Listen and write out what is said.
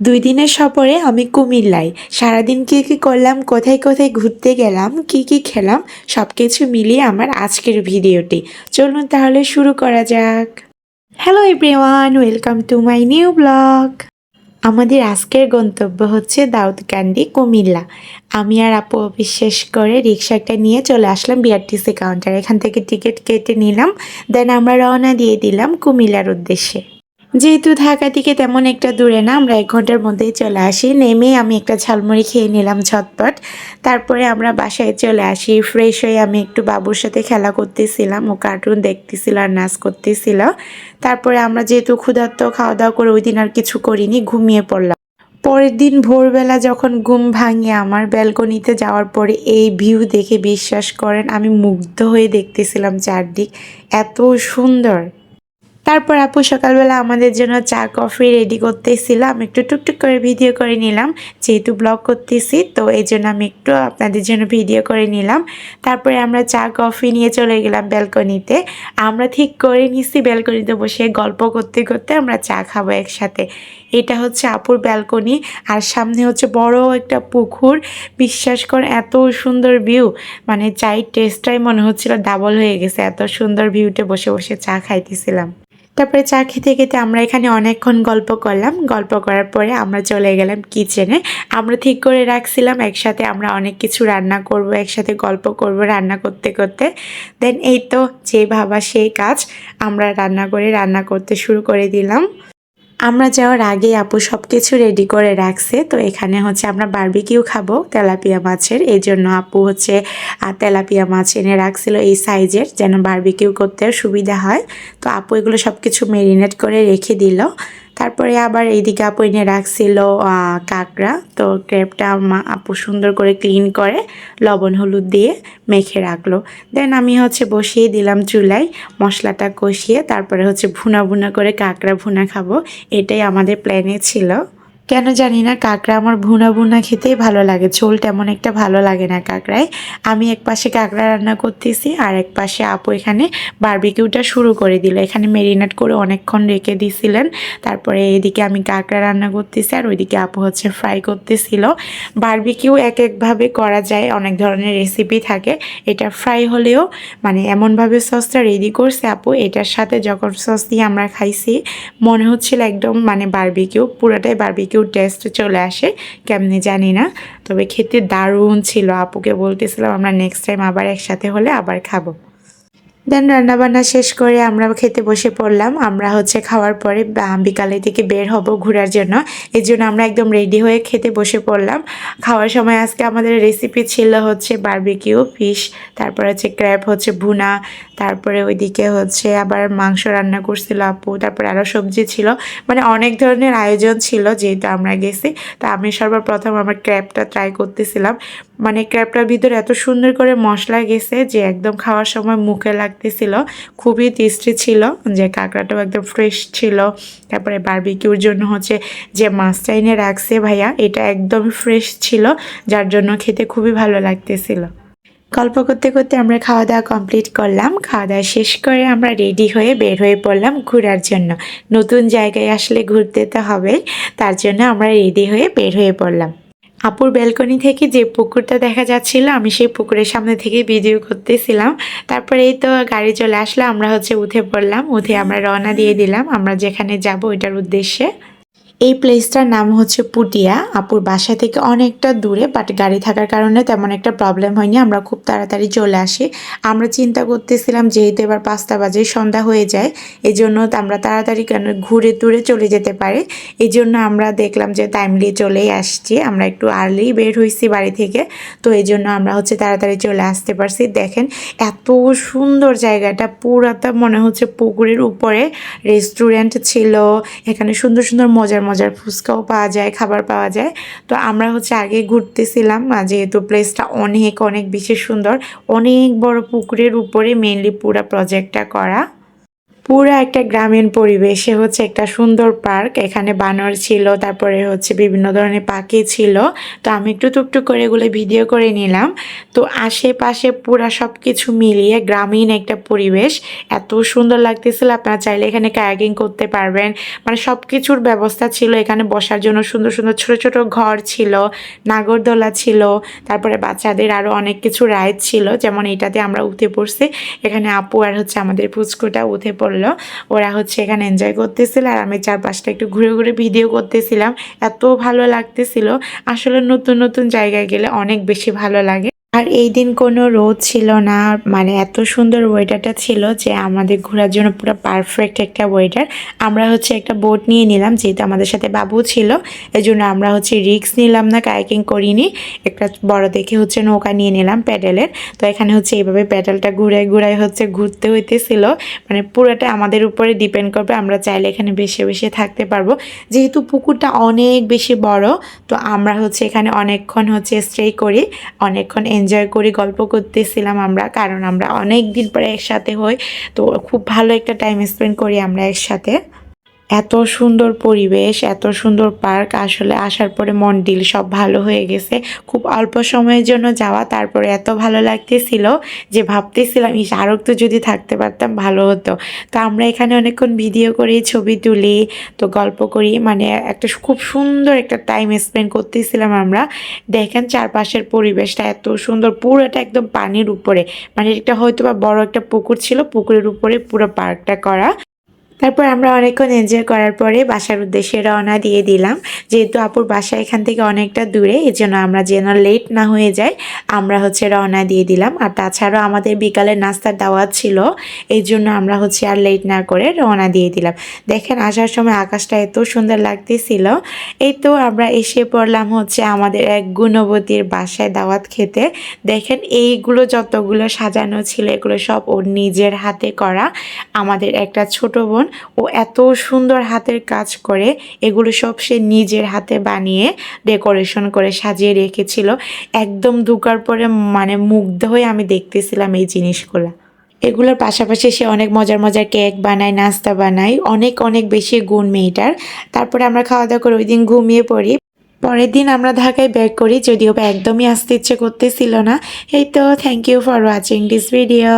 দুই দিনের সফরে আমি কুমিল্লায়। সারাদিন কী কী করলাম, কোথায় কোথায় ঘুরতে গেলাম, কি কি খেলাম সব কিছু মিলিয়ে আমার আজকের ভিডিওটি। চলুন তাহলে শুরু করা যাক। Hello everyone welcome to my new blog আমাদের আজকের গন্তব্য হচ্ছে দাউদকান্দি, কুমিল্লা। আমি আর আপু বিশ্বাস করে রিক্সাটা নিয়ে চলে আসলাম বিআরটিসি কাউন্টার এখান থেকে টিকিট কেটে নিলাম। দেন আমরা রওনা দিয়ে দিলাম কুমিল্লার উদ্দেশ্যে। যেহেতু ঢাকা থেকে তেমন একটা দূরে না, আমরা এক ঘণ্টার মধ্যেই চলে আসি। নেমে আমি একটা ঝালমুড়ি খেয়ে নিলাম ঝটপট। তারপরে আমরা বাসায় চলে আসি। ফ্রেশ হয়ে আমি একটু বাবুর সাথে খেলা করতেছিলাম। ও কার্টুন দেখতেছিল আর নাচ করতেছিল। তারপরে আমরা যেহেতু ক্ষুধার্ত খাওয়া দাওয়া করে ওই দিন আর কিছু করিনি, ঘুমিয়ে পড়লাম। পরের দিন ভোরবেলা যখন ঘুম ভাঙে আমার ব্যালকনিতে যাওয়ার পরে এই ভিউ দেখে বিশ্বাস করেন, আমি মুগ্ধ হয়ে দেখতেছিলাম চারদিক। এত সুন্দর! তারপর আপু সকালবেলা আমাদের জন্য চা, কফি রেডি করতেছিল। আমি একটু টুকটুক করে ভিডিও করে নিলাম, যেহেতু ব্লগ করতেছি, তো এই জন্য আমি একটু আপনাদের জন্য ভিডিও করে নিলাম। তারপরে আমরা চা, কফি নিয়ে চলে গেলাম ব্যালকনিতে। আমরা ঠিক করে নিছি, ব্যালকনিতে বসে গল্প করতে করতে আমরা চা খাব একসাথে। এটা হচ্ছে আপুর ব্যালকনি, আর সামনে হচ্ছে বড় একটা পুকুর। বিশ্বাস করে এত সুন্দর ভিউ মানে চাই টেস্টটাই মনে হচ্ছিল ডাবল হয়ে গেছে। এত সুন্দর ভিউতে বসে বসে চা খাইতেছিলাম। তারপরে চা খেতে খেতে আমরা এখানে অনেকক্ষণ গল্প করলাম। গল্প করার পরে আমরা চলে গেলাম কিচেনে আমরা ঠিক করে রাখছিলাম, একসাথে আমরা অনেক কিছু রান্না করব, একসাথে গল্প করব, রান্না করতে করতে। দেন এই তো যে ভাবা সেই কাজ, আমরা রান্না করে রান্না করতে শুরু করে দিলাম। আমরা যাওয়ার আগে আপু সব কিছু রেডি করে রাখছে। তো এখানে হচ্ছে আমরা বার্বিকিউ খাব তেলাপিয়া মাছের। এই জন্য আপু হচ্ছে তেলাপিয়া মাছ এনে রাখছিল এই সাইজের যেন বার্বিকিউ করতে সুবিধা হয়। তো আপু এগুলো সব কিছু মেরিনেট করে রেখে দিল। তারপরে আবার এইদিকে আপু এনে রাখছিল কাঁকড়া। তো ক্রেপটা মা, আপু সুন্দর করে ক্লিন করে লবণ হলুদ দিয়ে মেখে রাখল। দেন আমি হচ্ছে বসিয়ে দিলাম চুলায় মশলাটা কষিয়ে, তারপরে হচ্ছে ভুনা ভুনা করে কাঁকড়া ভুনা খাব, এটাই আমাদের প্ল্যানে ছিল। কেন জানি না, কাঁকড়া আমার ভুনা ভুনা খেতেই ভালো লাগে। ঝোল তেমন একটা ভালো লাগে না কাঁকড়ায়। আমি এক পাশে কাঁকড়া রান্না করতেছি আর এক পাশে আপু এখানে বারবিকিউটা শুরু করে দিল। এখানে মেরিনেট করে অনেকক্ষণ রেখে দিছিলেন। তারপরে এদিকে আমি কাঁকড়া রান্না করতেছি আর ওইদিকে আপু হচ্ছে ফ্রাই করতেছিল। বারবিকিউ এক একভাবে করা যায়, অনেক ধরনের রেসিপি থাকে। এটা ফ্রাই হলেও মানে এমনভাবে সসটা রেডি করছে আপু। এটার সাথে যখন সস দিয়ে আমরা খাইছি, মনে হচ্ছিল একদম মানে বারবিকিউ, পুরোটাই বারবিকিউ টেস্ট চলে আসে, কেমনি জানি না। তবে খেতে দারুণ ছিল, আপুকে বলতেছিলাম আমরা নেক্সট টাইম আবার একসাথে হলে আবার খাব। দেন রান্নাবান্না শেষ করে আমরা খেতে বসে পড়লাম। আমরা হচ্ছে খাওয়ার পরে বা- বিকালের দিকে বের হব ঘোরার জন্য। এই জন্য আমরা একদম রেডি হয়ে খেতে বসে পড়লাম। খাওয়ার সময় আজকে আমাদের রেসিপি ছিল হচ্ছে বারবিকিউ ফিশ তারপর হচ্ছে ক্র্যাব হচ্ছে ভুনা, তারপরে ওইদিকে হচ্ছে আবার মাংস রান্না করছিল আপু, তারপরে আরও সবজি ছিল। মানে অনেক ধরনের আয়োজন ছিল যেহেতু আমরা গেছি। তা আমি সর্বপ্রথম আমার ক্র্যাবটা ট্রাই করতেছিলাম। মানে ক্র্যাবটার ভিতরে এত সুন্দর করে মশলা গেছে যে একদম খাওয়ার সময় মুখে লাগতেছিল খুবই টেস্টি ছিল, যে কাঁকড়াটাও একদম ফ্রেশ ছিল। তারপরে বারবিকিউর জন্য হচ্ছে যে মাছটা এনে রাখছে ভাইয়া, এটা একদম ফ্রেশ ছিল, যার জন্য খেতে খুবই ভালো লাগতেছিল। গল্প করতে করতে আমরা খাওয়া দাওয়া কমপ্লিট করলাম খাওয়া দাওয়া শেষ করে আমরা রেডি হয়ে বের হয়ে পড়লাম ঘোরার জন্য। নতুন জায়গায় আসলে ঘুরতে তো হবে তার জন্য আমরা রেডি হয়ে বের হয়ে পড়লাম। আপুর ব্যালকনি থেকে যে পুকুরটা দেখা যাচ্ছিল, আমি সেই পুকুরের সামনে থেকে ভিডিও করতেছিলাম। তারপরে এই তো গাড়ি চলে আসলো, আমরা হচ্ছে উঠে পড়লাম। উঠে আমরা রওনা দিয়ে দিলাম। আমরা যেখানে যাব, ওইটার উদ্দেশ্যে। এই প্লেসটার নাম হচ্ছে পুটিয়া। আপুর বাসা থেকে অনেকটা দূরে বাট গাড়ি থাকার কারণে তেমন একটা প্রবলেম হয়নি। আমরা খুব তাড়াতাড়ি চলে আসি। আমরা চিন্তা করতেছিলাম যেহেতু এবার পাঁচটা বাজে, সন্ধ্যা হয়ে যায়। এই জন্য আমরা তাড়াতাড়ি কেন ঘুরে টুরে চলে যেতে পারি। এই জন্য আমরা দেখলাম যে টাইমলি চলেই আসছি। আমরা একটু আর্লি বের হয়েছি বাড়ি থেকে। তো এই জন্য আমরা হচ্ছে তাড়াতাড়ি চলে আসতে পারছি। দেখেন এত সুন্দর জায়গাটা পুরাটা মনে হচ্ছে পুকুরের উপরে। রেস্টুরেন্ট ছিল, এখানে সুন্দর সুন্দর মজার মজার ফুচকাও পাওয়া যায়, খাবার পাওয়া যায়। তো আমরা হচ্ছে আগে ঘুরতেছিলাম যেহেতু প্লেসটা অনেক অনেক বিশেষ সুন্দর। অনেক বড় পুকুরের উপরে মেনলি পুরা প্রজেক্টটা করা। পুরো একটা গ্রামীণ পরিবেশে। হচ্ছে একটা সুন্দর পার্ক। এখানে বানর ছিল, তারপরে হচ্ছে বিভিন্ন ধরনের পাখি ছিল। তো আমি একটু টুকটুক করে এগুলো ভিডিও করে নিলাম। তো আশেপাশে পুরা সব কিছু মিলিয়ে গ্রামীণ একটা পরিবেশ। এত সুন্দর লাগতেছিল, আপনারা চাইলে এখানে কায়াকিং করতে পারবেন। মানে সব কিছুর ব্যবস্থা ছিল, এখানে বসার জন্য সুন্দর সুন্দর ছোট ছোট ঘর ছিল, নাগরদোলা ছিল, তারপরে বাচ্চাদের আরও অনেক কিছু রাইড ছিল। যেমন এটাতে আমরা উঠে পড়ছি। এখানে আপু আর হচ্ছে আমাদের পুচকুটা উঠে পড়ল। ওরা হচ্ছে এখানে এনজয় করতেছিল আর আমি চারপাশটা একটু ঘুরে ঘুরে ভিডিও করতেছিলাম। এত ভালো লাগতেছিল। আসলে নতুন নতুন জায়গায় গেলে অনেক বেশি ভালো লাগে। আর এই দিন কোনো রোদ ছিল না। মানে এত সুন্দর ওয়েদারটা ছিল যে আমাদের ঘোরার জন্য পুরো পারফেক্ট একটা ওয়েদার আমরা হচ্ছে একটা বোট নিয়ে নিলাম, যেহেতু আমাদের সাথে বাবু ছিল এই জন্য আমরা হচ্ছে রিক্স নিলাম না কায়াকিং করিনি। একটা বড় দেখে হচ্ছে নৌকা নিয়ে নিলাম প্যাডেলের। তো এখানে হচ্ছে এইভাবে প্যাডেলটা ঘুরে ঘুরাই হচ্ছে ঘুরতে হইতেছিল। মানে পুরোটা আমাদের উপরে ডিপেন্ড করবে, আমরা চাইলে এখানে বেশি বেশি থাকতে পারব। যেহেতু পুকুরটা অনেক বেশি বড়, তো আমরা হচ্ছে এখানে অনেকক্ষণ হচ্ছে স্টে করি, অনেকক্ষণ এনজয় করি গল্প করতেছিলাম আমরা, কারণ আমরা অনেক দিন পরে একসাথে হই, তো খুব ভালো একটা টাইম স্পেন্ড করি আমরা একসাথে। এত সুন্দর পরিবেশ, এত সুন্দর পার্ক, আসলে আসার পরে মন দিল, সব ভালো হয়ে গেছে। খুব অল্প সময়ের জন্য যাওয়া, তারপরে এত ভালো লাগতেছিল যে ভাবতেছিলাম, ইস আরও তো যদি থাকতে পারতাম, ভালো হতো। তো আমরা এখানে অনেকক্ষণ ভিডিও করি, ছবি তুলি, তো গল্প করি মানে একটা খুব সুন্দর একটা টাইম স্পেন্ড করতেছিলাম আমরা। দেখেন চারপাশের পরিবেশটা এত সুন্দর, পুরোটা একদম পানির উপরে। মানে এটা হয়তো বা বড় একটা পুকুর ছিল, পুকুরের উপরে পুরো পার্কটা করা। তারপর আমরা অনেকক্ষণ এনজয় করার পরে বাসার উদ্দেশ্যে রওনা দিয়ে দিলাম। যেহেতু আপুর বাসা এখান থেকে অনেকটা দূরে এই জন্য আমরা যেন লেট না হয়ে যায় আমরা হচ্ছে রওনা দিয়ে দিলাম। আর তাছাড়াও আমাদের বিকালে নাস্তার দাওয়াত ছিল এই জন্য আমরা হচ্ছে আর লেট না করে রওনা দিয়ে দিলাম। দেখেন, আসার সময় আকাশটা এত সুন্দর লাগতেছিল। এই তো আমরা এসে পড়লাম হচ্ছে আমাদের এক গুণবতীর বাসায় দাওয়াত খেতে। দেখেন, এইগুলো যতগুলো সাজানো ছিল, এগুলো সব ওর নিজের হাতে করা। আমাদের একটা ছোট বোন ও এত সুন্দর হাতের কাজ করে, এগুলো সব সে নিজের হাতে বানিয়ে ডেকোরেশন করে সাজিয়ে রেখেছিল। একদম ঢুকার পরে মানে মুগ্ধ হয়ে আমি দেখতেছিলাম এই জিনিসগুলো। এগুলোর পাশাপাশি সে অনেক মজার মজার কেক বানায়, নাস্তা বানায়, অনেক অনেক বেশি গুণ মেয়েটার। তারপরে আমরা খাওয়া দাওয়া করে ওই দিন ঘুমিয়ে পড়ি। পরের দিন আমরা ঢাকায় ব্যাক করি, যদিও বা একদমই আসতে ইচ্ছে করতেছিল না। এই তো thank you for watching this video